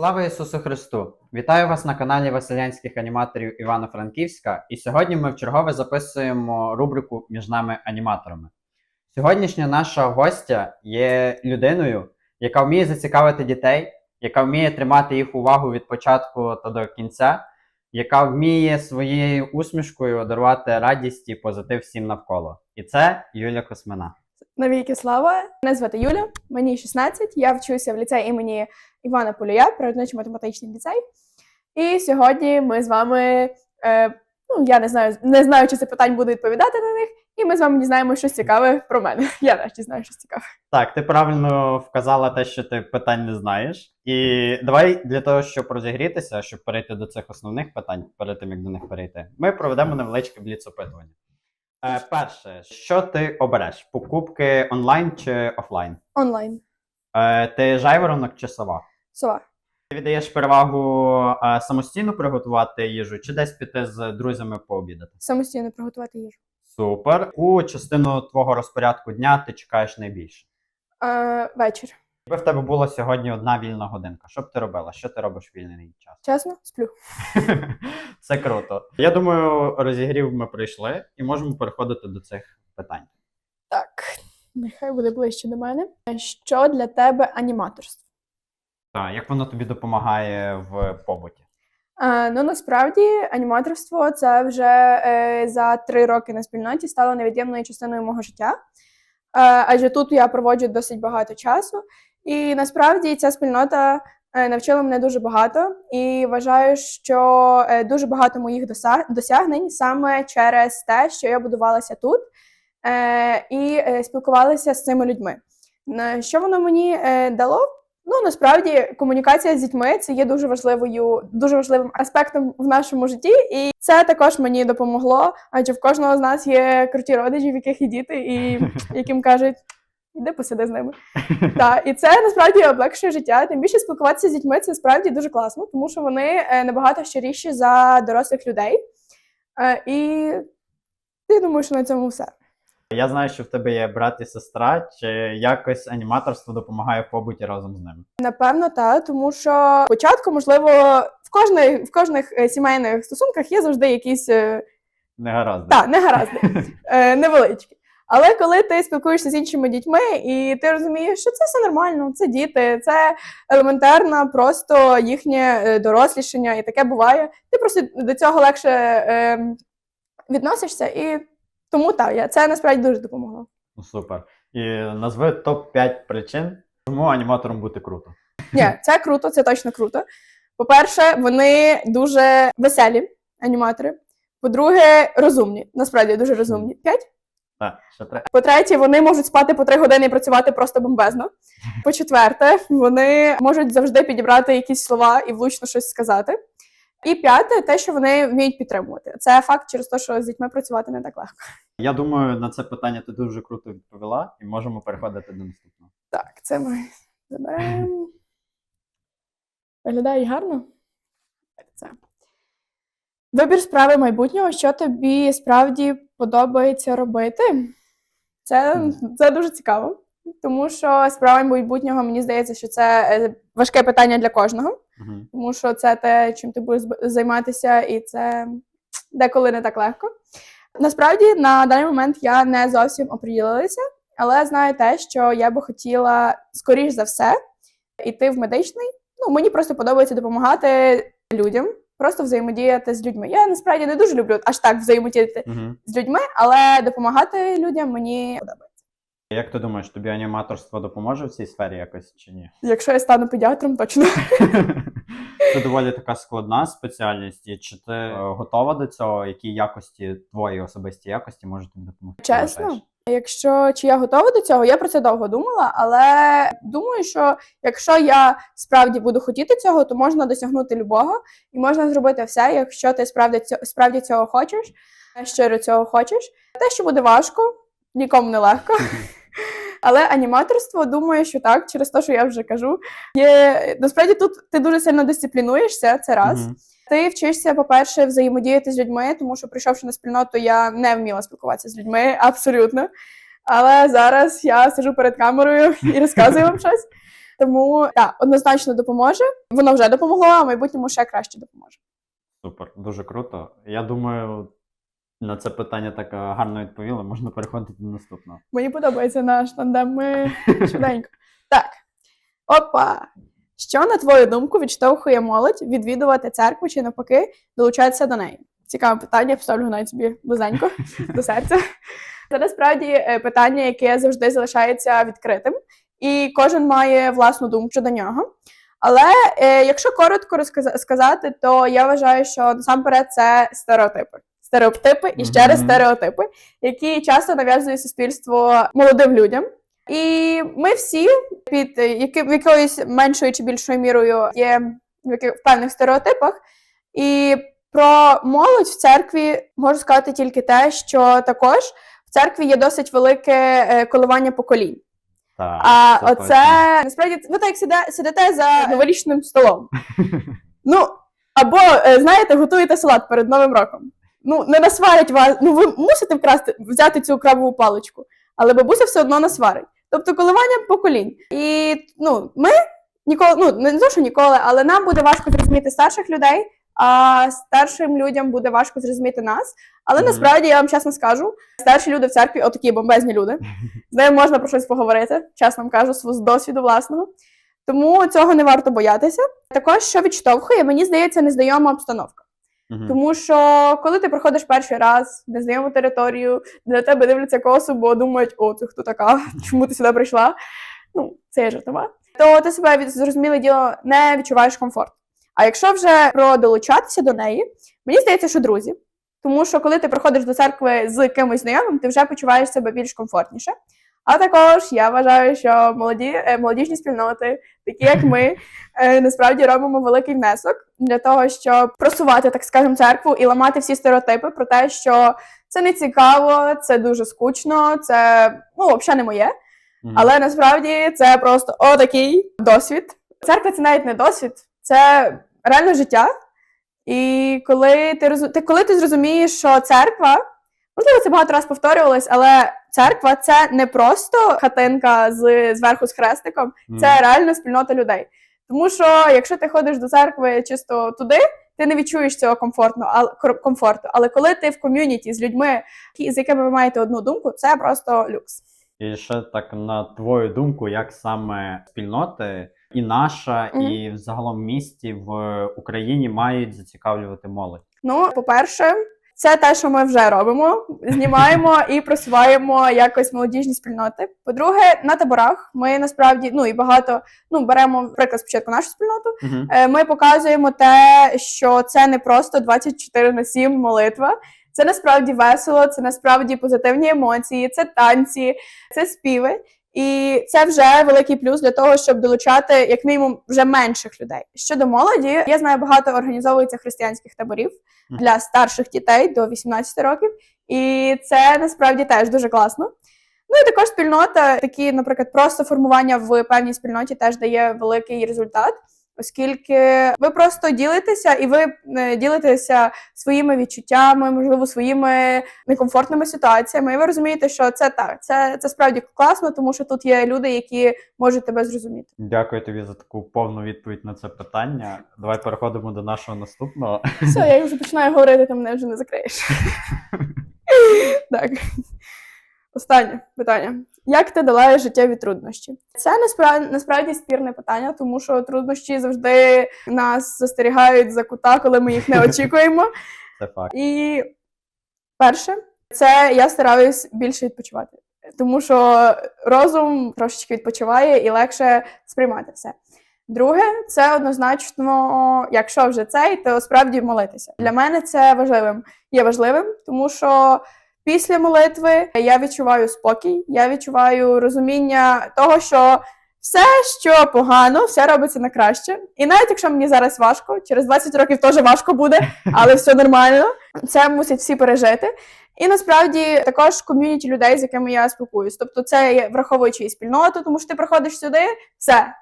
Слава Ісусу Христу! Вітаю вас на каналі Василянських аніматорів Івано-Франківська. І сьогодні ми вчергове записуємо рубрику Між нами аніматорами. Сьогоднішня наша гостя є людиною, яка вміє зацікавити дітей, яка вміє тримати їх увагу від початку та до кінця, яка вміє своєю усмішкою дарувати радість і позитив всім навколо. І це Юля Космина. Навіки слава! Мене звати Юля, мені 16, я вчуся в ліцеї імені Івана Полюя, природничо-математичний ліцей. І сьогодні ми з вами, е, ну я не знаю, не знаю, чи це питань буду відповідати на них, і ми з вами дізнаємося щось цікаве про мене. Я нарешті знаю щось цікаве. Так, ти правильно вказала те, що ти питань не знаєш. І давай для того, щоб розігрітися, щоб перейти до цих основних питань, перед тим як до них перейти, ми проведемо невеличке бліц-опитування. Е, перше, що ти обереш? Покупки онлайн чи офлайн? Онлайн. Е, ти жайворонок чи сова? Сова. Ти віддаєш перевагу е, самостійно приготувати їжу, чи десь піти з друзями пообідати? Самостійно приготувати їжу. Супер. Яку частину твого розпорядку дня ти чекаєш найбільше? Е, вечір. Якби в тебе була сьогодні одна вільна годинка, що б ти робила? Що ти робиш в вільний час? Чесно, сплю. Це круто. Я думаю, розігрів ми пройшли і можемо переходити до цих питань. Так, нехай буде ближче до мене. Що для тебе аніматорство? Так, як воно тобі допомагає в побуті? Е, ну насправді аніматорство це вже е, за три роки на спільноті стало невід'ємною частиною мого життя. Е, адже тут я проводжу досить багато часу. І насправді ця спільнота е, навчила мене дуже багато, і вважаю, що е, дуже багато моїх досягнень саме через те, що я будувалася тут е, і спілкувалася з цими людьми. Що воно мені дало? Ну насправді комунікація з дітьми це є дуже важливою, дуже важливим аспектом в нашому житті, і це також мені допомогло. Адже в кожного з нас є круті родичі, в яких є діти, і яким кажуть. Іди посиди з ними. Так, і це насправді облегшує життя. Тим більше спілкуватися з дітьми це справді дуже класно, тому що вони е, набагато щиріші за дорослих людей. Е, І я думаю, що на цьому все. Я знаю, що в тебе є брат і сестра, чи якось аніматорство допомагає в побуті разом з ними. Напевно, так, тому що спочатку, можливо, в кожної, в кожних е, сімейних стосунках є завжди якісь е, Не гаразд. та, негаразди, невеличкі. Але коли ти спілкуєшся з іншими дітьми, і ти розумієш, що це все нормально, це діти, це елементарно, просто їхнє е, дорослішання, і таке буває. Ти просто до цього легше е, відносишся, і тому так, я- це насправді дуже допомогло. Ну, Супер. І назви топ-5 причин, чому аніматором бути круто. Ні, це круто, це точно круто. По-перше, вони дуже веселі аніматори. По-друге, розумні. Насправді дуже розумні. П'ять. Треба. По-третє, вони можуть спати по три години і працювати просто бомбезно. По-четверте, вони можуть завжди підібрати якісь слова і влучно щось сказати. І п'яте, те, що вони вміють підтримувати. Це факт через те, що з дітьми працювати не так легко. Я думаю, на це питання ти дуже круто відповіла, і можемо переходити до наступного. Так, це ми заберемо. Виглядає гарно. Це. Вибір справи майбутнього, що тобі справді подобається робити. Це, це дуже цікаво. Тому що справа майбутнього, мені здається, що це е, важке питання для кожного, тому що це те, чим ти будеш займатися, і це деколи не так легко. Насправді, на даний момент я не зовсім оприділилася, але знаю те, що я би хотіла, скоріш за все, йти в медичний. Ну, мені просто подобається допомагати людям, просто взаємодіяти з людьми. Я насправді не дуже люблю аж так взаємодіяти Угу. з людьми, але допомагати людям мені подобається. Як ти думаєш, тобі аніматорство допоможе в цій сфері якось чи ні? Якщо я стану педіатром, точно. Це доволі така складна спеціальність. І чи ти е, готова до цього? Які якості, твої особисті якості можуть тобі допомогти? Чесно? Якщо чи я готова до цього, я про це довго думала, але думаю, що якщо я справді буду хотіти цього, то можна досягнути любого і можна зробити все, якщо ти справді цього, справді цього хочеш, щиро цього хочеш. Те, що буде важко, нікому не легко. Але аніматорство, думаю, що так, через те, що я вже кажу, є насправді тут ти дуже сильно дисциплінуєшся, це раз. Мгм. Ти вчишся, по-перше, взаємодіяти з людьми, тому що прийшовши на спільноту, я не вміла спілкуватися з людьми абсолютно. Але зараз я сиджу перед камерою і розказую вам щось. Тому так, однозначно допоможе. Воно вже допомогло, а в майбутньому ще краще допоможе. Супер, дуже круто. Я думаю, на це питання так е, гарно відповіли. Можна переходити до наступного. Мені подобається наш тандем. Ми швиденько. Так. Опа. Що, на твою думку, відштовхує молодь відвідувати церкву чи навпаки долучатися до неї? Цікаве питання, поставлю навіть собі близенько до серця. Це насправді е, питання, яке завжди залишається відкритим, і кожен має власну думку щодо нього. Але е, якщо коротко розказа- сказати, то я вважаю, що насамперед це стереотипи. Стереотипи і ще раз стереотипи, які часто нав'язує суспільство молодим людям. І ми всі під е, яки, якоюсь меншою чи більшою мірою є в, певних стереотипах. І про молодь в церкві можу сказати тільки те, що також в церкві є досить велике е, коливання поколінь. Так, А це оце точно. насправді ви так сидите за новорічним столом. Ну, або, е, знаєте, готуєте салат перед Новим роком. Ну, не насварять вас. Ну, ви мусите вкрасти, взяти цю крабову паличку, але бабуся все одно насварить. Тобто коливання поколінь. І ну, ми ніколи, ну не то, що ніколи, але нам буде важко зрозуміти старших людей, а старшим людям буде важко зрозуміти нас. Але насправді я вам чесно скажу, старші люди в церкві, отакі бомбезні люди. З ними можна про щось поговорити, чесно вам кажу, з досвіду власного. Тому цього не варто боятися. Також що відштовхує, мені здається, незнайома обстановка. Мгм. Тому що коли ти приходиш перший раз в незнайому територію, на тебе дивляться косу, бо думають, о, це хто така, чому ти сюди прийшла? Ну, це я жартова. То ти себе від зрозуміле діло не відчуваєш комфорт. А якщо вже про долучатися до неї, мені здається, що друзі. Тому що коли ти приходиш до церкви з кимось знайомим, ти вже почуваєш себе більш комфортніше. А також я вважаю, що молоді е, молодіжні спільноти, такі як ми, е, насправді робимо великий внесок для того, щоб просувати, так скажемо, церкву і ламати всі стереотипи про те, що це не цікаво, це дуже скучно, це ну взагалі не моє. Але насправді це просто отакий досвід. Церква це навіть не досвід, це реально життя. І коли ти роз... коли ти зрозумієш, що церква, можливо, це багато разів повторювалось, але церква це не просто хатинка з зверху з хрестиком, це реально спільнота людей. Тому що якщо ти ходиш до церкви чисто туди, ти не відчуєш цього комфортно, але комфорту. Але коли ти в ком'юніті з людьми, з якими ви маєте одну думку, це просто люкс. І ще так на твою думку, як саме спільноти і наша, Мгм. і взагалом місті в Україні мають зацікавлювати молодь. Ну, по-перше, це те, що ми вже робимо. Знімаємо і просуваємо якось молодіжні спільноти. По-друге, на таборах ми насправді ну і багато ну беремо приклад спочатку нашу спільноту. Е, Ми показуємо те, що це не просто 24 на 7 молитва. Це насправді весело, це насправді позитивні емоції, це танці, це співи. І це вже великий плюс для того, щоб долучати як мінімум вже менших людей. Щодо молоді, я знаю, багато організовується християнських таборів для старших дітей до 18 років, і це насправді теж дуже класно. Ну і також спільнота, такі, наприклад, просто формування в певній спільноті теж дає великий результат, оскільки ви просто ділитеся і ви е, ділитеся своїми відчуттями, можливо, своїми некомфортними ситуаціями. І ви розумієте, що це так, це, це справді класно, тому що тут є люди, які можуть тебе зрозуміти. Дякую тобі за таку повну відповідь на це питання. Давай переходимо до нашого наступного. Все, я вже починаю говорити, ти мене вже не закриєш. так. Останнє питання. Як ти долаєш життєві труднощі? Це насправді, насправді спірне питання, тому що труднощі завжди нас застерігають за кута, коли ми їх не очікуємо. Це факт. І перше, це я стараюсь більше відпочивати, тому що розум трошечки відпочиває і легше сприймати все. Друге, це однозначно, якщо вже цей, то справді молитися. Для мене це важливим є важливим, тому що після молитви я відчуваю спокій, я відчуваю розуміння того, що все, що погано, все робиться на краще. І навіть якщо мені зараз важко, через 20 років теж важко буде, але все нормально. Це мусять всі пережити. І насправді також ком'юніті людей, з якими я спілкуюсь. Тобто, це є враховуючи і спільноту, тому що ти приходиш сюди, все.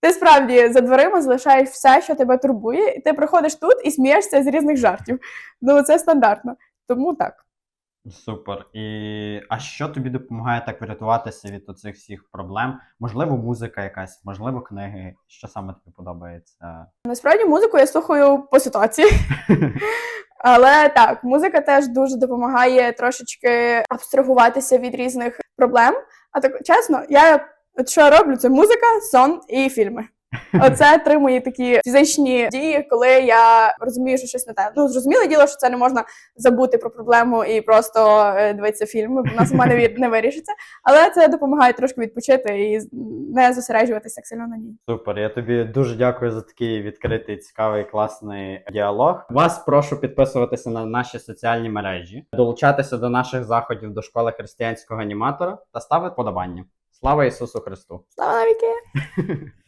Ти справді за дверима залишаєш все, що тебе турбує, і ти приходиш тут і смієшся з різних жартів. Ну, це стандартно. Тому так. Супер. І а що тобі допомагає так врятуватися від оцих всіх проблем? Можливо, музика якась, можливо, книги. Що саме тобі подобається? Насправді музику я слухаю по ситуації. Але так, музика теж дуже допомагає трошечки абстрагуватися від різних проблем. А так чесно, я от що роблю, це музика, сон і фільми. Оце три мої такі фізичні дії, коли я розумію, що щось не те. Ну зрозуміле діло, що це не можна забути про проблему і просто е, дивитися фільми, бо вона сама не, вір- не вирішиться. Але це допомагає трошки відпочити і не зосереджуватися так сильно на ній. Супер, я тобі дуже дякую за такий відкритий, цікавий, класний діалог. Вас прошу підписуватися на наші соціальні мережі, долучатися до наших заходів до школи християнського аніматора та ставити подобання. Слава Ісусу Христу! Слава навіки!